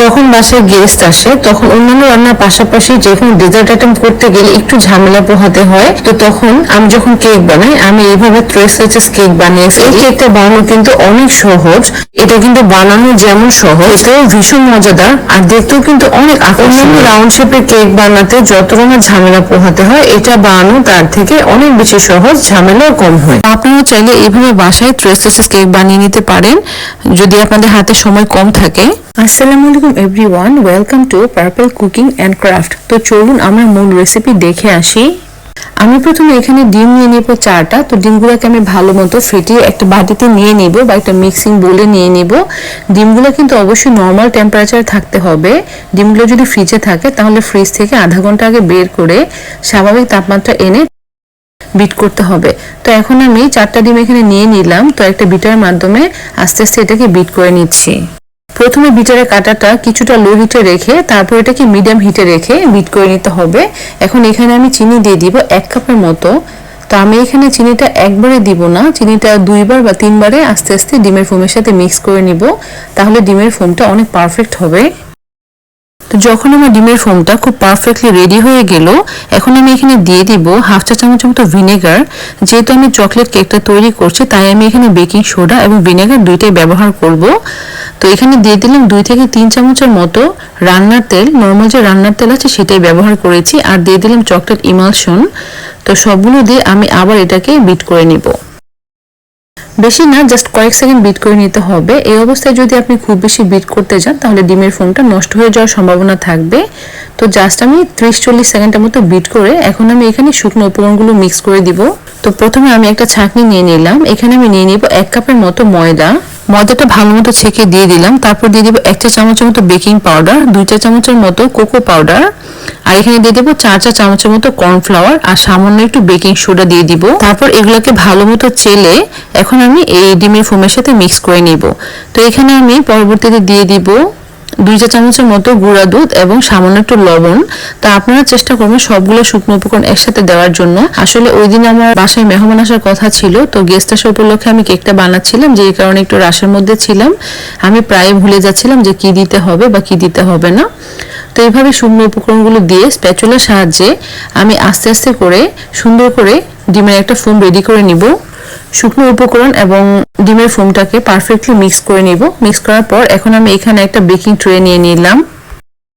যখন বাসায় গেস্ট আসে, তখন অন্যান্য রান্নার পাশাপাশি যে কোনো ডেজার্ট আইটেম করতে গেলে একটু ঝামেলা পোহাতে হয়, তো তখন আমি যখন কেক বানাই, আমি এইভাবে ট্রেস সাইজেস কেক বানিয়েছি। এই কেকটা বানানো কিন্তু অনেক সহজ। এটা কিন্তু বানানো যেমন সহজ, এটাও ভীষণ মজাদার আর দেখতেও কিন্তু অনেক অন্যান্য রাউন্ড শেপের কেক বানাতে যত রকমের ঝামেলা পোহাতে হয়, এটা বানানো তার থেকে অনেক বেশি সহজ, ঝামেলাও কম হয়। আপনারা চাইলে এইভাবে বাসায় ট্রেস সাইজেস কেক বানিয়ে নিতে পারেন। যদি আপনাদের হাতে সময় কম থাকে আসসালামু আলাইকুম everyone, welcome to Purple Cooking and Craft. তো চলুন আমরা মূল রেসিপি দেখে আসি। আমি প্রথমে এখানে ডিম নিয়ে নেব চারটা। তো ডিমগুলোকে আমি ভালো মতো ফেটিয়ে একটা বাটিতে নিয়ে নিব বা একটা মিক্সিং বোলে নিয়ে নিব। ডিমগুলো কিন্তু অবশ্যই নর্মাল টেম্পারেচার থাকতে হবে। ডিমগুলো যদি ফ্রিজে থাকে, তাহলে ফ্রিজ থেকে আধা ঘণ্টা আগে বের করে স্বাভাবিক তাপমাত্রা এনে বিট করতে হবে। তো এখন আমি চারটা ডিম এখানে নিয়ে নিলাম। তো একটা বিটার মাধ্যমে আস্তে আস্তে এটাকে বিট করে নিচ্ছি। প্রথমে বিটারের কাটাটা কিছুটা লো হিটে রেখে, তারপর এটাকে মিডিয়াম হিটে রেখে বিট করে নিতে হবে। এখন এখানে আমি চিনি দিয়ে দিব এক কাপের মতো। তো আমি এখানে চিনিটা একবারে দিব না, চিনিটা দুইবার বা তিনবারে আস্তে আস্তে ডিমের ফোমের সাথে মিক্স করে নিব, তাহলে ডিমের ফোমটা অনেক পারফেক্ট হবে। তো যখন আমার ডিমের ফোমটা খুব পারফেক্টলি রেডি হয়ে গেল, এখন আমি এখানে দিয়ে দিব হাফ চা চামচ মতো ভিনেগার। যেহেতু আমি চকলেট কেকটা তৈরি করছি, তাই আমি এখানে বেকিং সোডা এবং ভিনেগার দুইটাই ব্যবহার করব। তো এখানে দিয়ে দিলাম দুই থেকে তিন চামচের মতো রান্নার তেল। নর্মাল যে রান্নার তেল আছে সেটাই ব্যবহার করেছি। আর দিয়ে দিলাম চকলেট ইমালশন তো সবগুলো দিয়ে আমি আবার এটাকে বিট করে নিব। বেশি না জাস্ট কয়েক সেকেন্ড বিট করে নিতে হবে। এই অবস্থায় যদি আপনি খুব বেশি বিট করতে যান, তাহলে ডিমের ফোনটা নষ্ট হয়ে যাওয়ার সম্ভাবনা থাকবে। তো জাস্ট আমি ত্রিশ চল্লিশ সেকেন্ডের মতো বিট করে এখন আমি এখানে শুকনো উপকরণগুলো মিক্স করে দিব। তো প্রথমে আমি একটা ছাঁকনি নিয়ে নিলাম। এখানে আমি নিয়ে নিব এক কাপের মতো ময়দা। ময়দাটা ভালো মতো ছেঁকে দিয়ে দিলাম। তারপর দিয়ে দিব এক চা চামচের মতো বেকিং পাউডার দুই চা চামচের মতো কোকো পাউডার আর এখানে দিয়ে দেবো চার চা চামচের মতো কর্নফ্লাওয়ার আর সামান্য একটু বেকিং সোডা দিয়ে দিব। তারপর এগুলোকে ভালো মতো চেলে এখন আমি এই ডিমের ফোমের সাথে মিক্স করে নিব। তো এখানে আমি পরবর্তীতে দিয়ে দিব দুই চা চামচের মতো গুঁড়া দুধ এবং সামান্য একটু লবণ। তা আপনারা চেষ্টা করবেন সবগুলো শুকনো উপকরণ একসাথে দেওয়ার জন্য। আসলে ওই দিন আমার বাসায় মেহমান আসার কথা ছিল, তো গেস্ট আসার উপলক্ষে আমি কেকটা বানাচ্ছিলাম যে কারণে একটু রাশের মধ্যে ছিলাম। আমি প্রায় ভুলে যাচ্ছিলাম যে কি দিতে হবে বা কি দিতে হবে না। তো এইভাবে শুকনো উপকরণগুলো দিয়ে স্প্যাচুলার সাহায্যে আমি আস্তে আস্তে করে সুন্দর করে ডিমের একটা ফোম রেডি করে নিব। শুকনো উপকরণ এবং ডিমের ফোমটাকে পারফেক্টলি মিক্স করে নিব। মিক্স করার পর এখন আমি এখানে একটা বেকিং ট্রে নিয়ে নিলাম।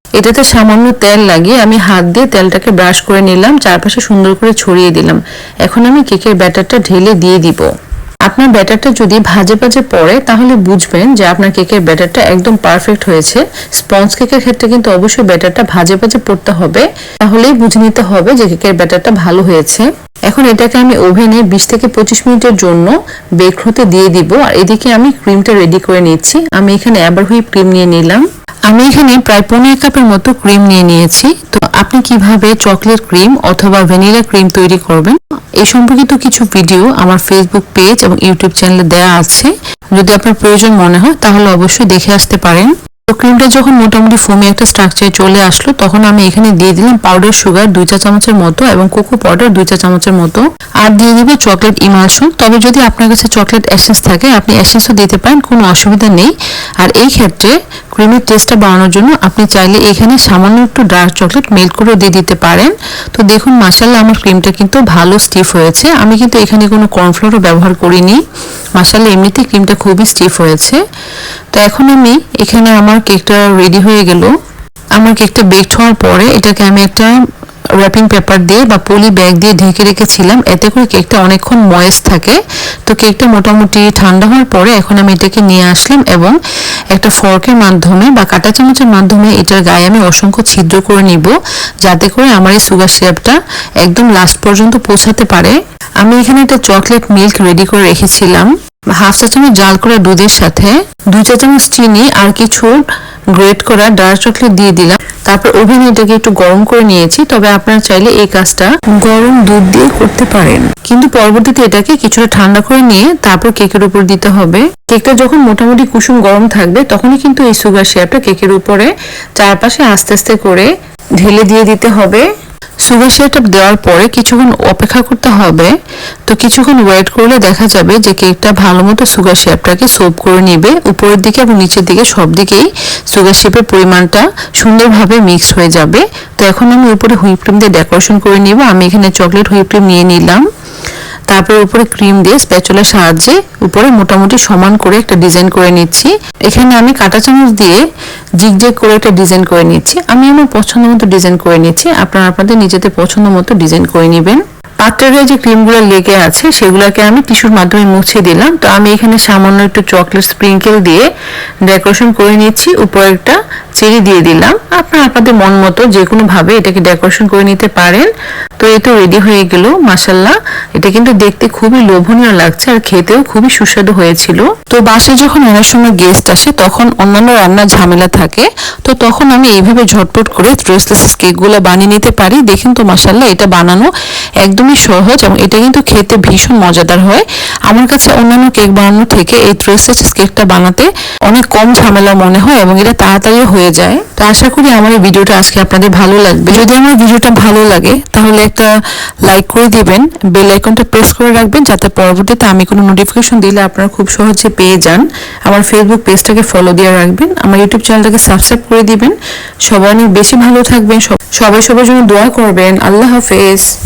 এটাতে সামান্য তেল লাগিয়ে আমি হাত দিয়ে তেলটাকে ব্রাশ করে নিলাম, চারপাশে সুন্দর করে ছড়িয়ে দিলাম। এখন আমি কেকের ব্যাটারটা ঢেলে দিয়ে দিব। আপনার ব্যাটারটা যদি ভাজে ভাজে পড়ে, তাহলে বুঝবেন যে আপনার কেকের ব্যাটারটা একদম পারফেক্ট হয়েছে। স্পঞ্জ কেকের ক্ষেত্রে কিন্তু অবশ্যই ব্যাটারটা ভাজে ভাজে পড়তে হবে। তাহলেই বুঝে নিতে হবে যে কেকের ব্যাটারটা ভালো হয়েছে। এখন এটাকে আমি ওভেনে বিশ থেকে পঁচিশ মিনিটের জন্য বেক হতে দিয়ে দিব। আর এদিকে আমি ক্রিমটা রেডি করে নিচ্ছি। আমি এখানে অ্যাবার হুইপ ক্রিম নিয়ে নিলাম। আমি এখানে প্রায় পনেরো কাপের মতো ক্রিম নিয়ে নিয়েছি। তো আপনি কীভাবে চকলেট ক্রিম অথবা ভ্যানিলা ক্রিম তৈরি করবেন এই সম্পর্কিত কিছু ভিডিও আমার ফেসবুক পেজ এবং ইউটিউব চ্যানেলে দেওয়া আছে। যদি আপনার প্রয়োজন মনে হয়, তাহলে অবশ্যই দেখে আসতে পারেন। তো ক্রিমটা যখন মোটামুটি ফোমে একটা স্ট্রাকচারে চলে আসলো, তখন আমি এখানে দিয়ে দিলাম পাউডার সুগার দুই চা চামচের মতো এবং কোকো পাউডার দুই চা চামচের মতো। আর দিয়ে দিব চকলেট ইমালশন তবে যদি আপনার কাছে চকলেট অ্যাসেন্স থাকে, আপনি অ্যাসেন্সও দিতে পারেন, কোনো অসুবিধা নেই। আর এই ক্ষেত্রে ক্রিমের টেস্টটা বাড়ানোর জন্য আপনি চাইলে এখানে সামান্য একটু ডার্ক চকলেট মেল্ট করেও দিয়ে দিতে পারেন। তো দেখুন মাসাল্লাহ আমার ক্রিমটা কিন্তু ভালো স্টিফ হয়েছে। আমি কিন্তু এখানে কোনো কর্নফ্লোরও ব্যবহার করিনি। মাসাল্লাহ এমনিতে ক্রিমটা খুবই স্টিফ হয়েছে। তো এখন আমি এখানে আমার কেকটা রেডি হয়ে গেল। আমার কেকটা বেকড হওয়ার পরে এটাকে আমি একটা র্যাপিং পেপার দিয়ে বা পলি ব্যাগ দিয়ে ঢেকে রেখেছিলাম। এতে করে কেকটা অনেকক্ষণ ময়েস্ট থাকে। তো কেকটা মোটামুটি ঠান্ডা হওয়ার পরে এখন আমি এটাকে নিয়ে আসলাম এবং একটা ফর্কের মাধ্যমে বা কাঁটা চামচের মাধ্যমে এটার গায়ে আমি অসংখ্য ছিদ্র করে নিব, যাতে করে আমার এই সুগার সিরাপটা একদম লাস্ট পর্যন্ত পৌঁছাতে পারে। আমি এখানে একটা চকলেট মিল্ক রেডি করে রেখেছিলাম। হাফ চা চামচ জাল করা দুধের সাথে, দুই চা চামচ চিনি আর কিছু গ্রেট করা ডার্ক চকলেট দিয়ে দিলাম। তারপর ওভেনে এটাকে একটু গরম করে নিয়েছি, তবে আপনারা চাইলে এই কাজটা গরম দুধ দিয়ে করতে পারেন। কিন্তু পরবর্তীতে এটাকে কিছুটা ঠান্ডা করে নিয়ে তারপর কেকের উপর দিতে হবে। কেকটা যখন মোটামুটি কুসুম গরম থাকবে, তখনই কিন্তু এই সুগার সিরাপটা কেকের উপরে চারপাশে আস্তে আস্তে করে ঢেলে দিয়ে দিতে হবে। সুগার সিরাপটা দেওয়ার পরে কিছুক্ষণ অপেক্ষা করতে হবে। তো কিছুক্ষণ ওয়েট করলে দেখা যাবে যে কেকটা ভালো মতো সুগার শেপটাকে সোপ করে নিবে। উপরের দিকে এবং নিচের দিকে সব দিকেই সুগার শেপের পরিমাণটা সুন্দরভাবে মিক্স হয়ে যাবে। তো এখন আমি উপরে হুইপ ক্রিম দিয়ে ডেকোরেশন করে নিব। আমি এখানে চকলেট হুইপ ক্রিম নিয়ে নিলাম। তারপরে উপরে ক্রিম দিয়ে স্প্যাচুলার সাহায্যে উপরে মোটামুটি সমান করে একটা ডিজাইন করে নিচ্ছি। এখানে আমি কাটা চামচ দিয়ে জিগজেগ করে একটা ডিজাইন করে নিচ্ছি। আমি আমার পছন্দ মতো ডিজাইন করে নিচ্ছি। আপনারা আপনাদের নিজেদের পছন্দ মতো ডিজাইন করে নেবেন। পাত্রের যে ক্রিমগুলো লেগে আছে, সেগুলোকে আমি টিস্যুর মাধ্যমে মুছে দিলাম। তো আমি এখানে সামান্য একটু চকলেট স্প্রিঙ্কেল দিয়ে ডেকোরেশন করে নিচ্ছি। উপরে একটা চেরি দিয়ে দিলাম। আপনারা আপনাদের মন মতো যে কোনো ভাবে এটাকে ডেকোরেশন করে নিতে পারেন। তো এই তো রেডি হয়ে গেল মাসাল্লাহ এটা কিন্তু দেখতে খুবই লোভনীয় লাগছে আর খেতেও খুবই সুস্বাদু হয়েছিল। তো বাসায় যখন অনেক সময় গেস্ট আসে, তখন অন্যান্য রান্নার ঝামেলা থাকে। তো তখন আমি এইভাবে ঝটপট করে ট্রেসলেস কেকগুলো বানিয়ে নিতে পারি। দেখেন তো মাসাল্লাহ এটা বানানো একদমই সহজ এবং এটা কিন্তু খেতে ভীষণ মজাদার হয়। আমার কাছে অন্যান্য কেক বানানোর থেকে এই ট্রেসলেস কেকটা বানাতে অনেক কম ঝামেলা মনে হয় এবং এটা তাড়াতাড়ি হয়ে যায়। তো আশা করি আমার এই ভিডিওটা আজকে আপনাদের ভালো লাগবে। যদি আমার ভিডিওটা ভালো লাগে, তাহলে একটা লাইক করে দিবেন, বেল আইকনটা প্রেস করে রাখবেন, যাতে পরবর্তীতে আমি কোনো নোটিফিকেশন দিলে আপনারা খুব সহজে পেয়ে যান। আমার ফেসবুক পেজটাকে ফলো দিয়ে রাখবেন, আমার ইউটিউব চ্যানেলটাকে সাবস্ক্রাইব করে দিবেন। সবাই অনেক বেশি ভালো থাকবেন, সব- সবাই সবার জন্য দোয়া করবেন। আল্লাহ হাফেজ।